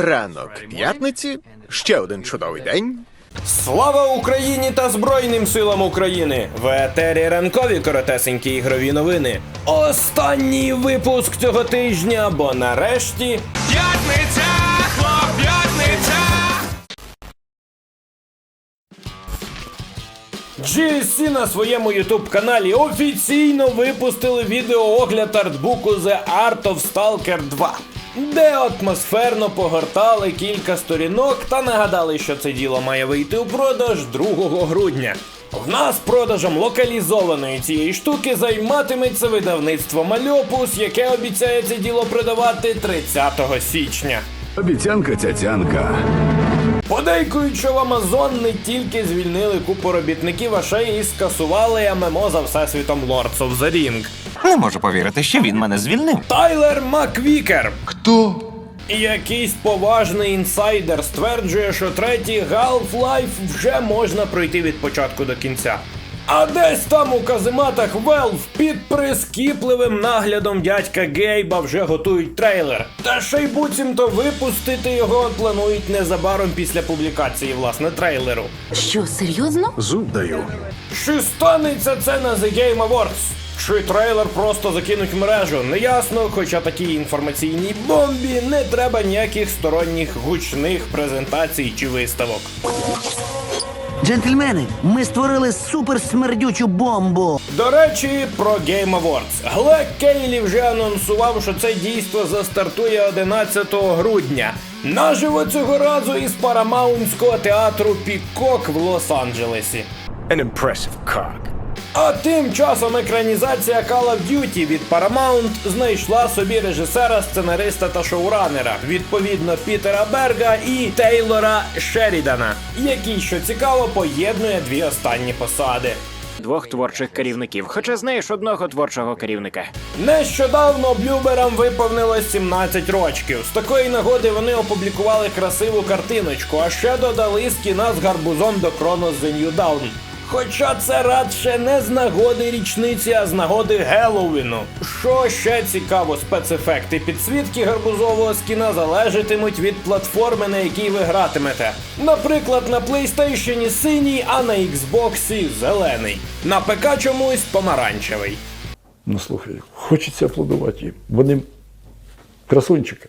Ранок п'ятниці, ще один чудовий день. Слава Україні та Збройним силам України! В етері ранкові коротесенькі ігрові новини. Останній випуск цього тижня, бо нарешті П'ятниця, хлоп, п'ятниця! GSC на своєму YouTube каналі офіційно випустили відеоогляд артбуку The Art of Stalker 2, де атмосферно погортали кілька сторінок та нагадали, що це діло має вийти у продаж 2 грудня. В нас продажем локалізованої цієї штуки займатиметься видавництво Мальопус, яке обіцяє це діло продавати 30 січня. Обіцянка цяцянка. Подейкують, що в Амазон не тільки звільнили купу робітників, а ще й скасували ММО за всесвітом Lords of the Ring. Не можу повірити, що він мене звільнив. Тайлер Маквікер. Хто? Якийсь поважний інсайдер стверджує, що третій Half-Life вже можна пройти від початку до кінця. А десь там у казематах Valve під прискіпливим наглядом дядька Гейба вже готують трейлер. Та ще й буцімто випустити його планують незабаром після публікації власне трейлеру. Що, серйозно? Зуб даю. Чи станеться це на The Game Awards? Чи трейлер просто закинуть в мережу? Неясно, хоча такій інформаційній бомбі не треба ніяких сторонніх гучних презентацій чи виставок. Джентльмени, ми створили суперсмердючу бомбу. До речі, про Game Awards. Глек Кейлі вже анонсував, що це дійство застартує 11 грудня. Наживо цього разу із парамаунського театру Пікок в Лос-Анджелесі. An impressive cock. А тим часом екранізація Call of Duty від Paramount знайшла собі режисера, сценариста та шоуранера, відповідно Пітера Берга і Тейлора Шерідана, який, що цікаво, поєднує дві останні посади. двох творчих керівників, хоча знаєш одного творчого керівника. Нещодавно блюберам виповнилось 17 рочків. З такої нагоди вони опублікували красиву картиночку, а ще додали скіна з гарбузом до Chronos The New Dawn. Хоча це радше не з нагоди річниці, а з нагоди Геловіну. Що ще цікаво, спецефекти підсвітки гарбузового скіна залежатимуть від платформи, на якій ви гратимете. Наприклад, на PlayStation синій, а на Xbox зелений. На ПК чомусь помаранчевий. Ну слухай, хочеться аплодувати. Вони красунчики.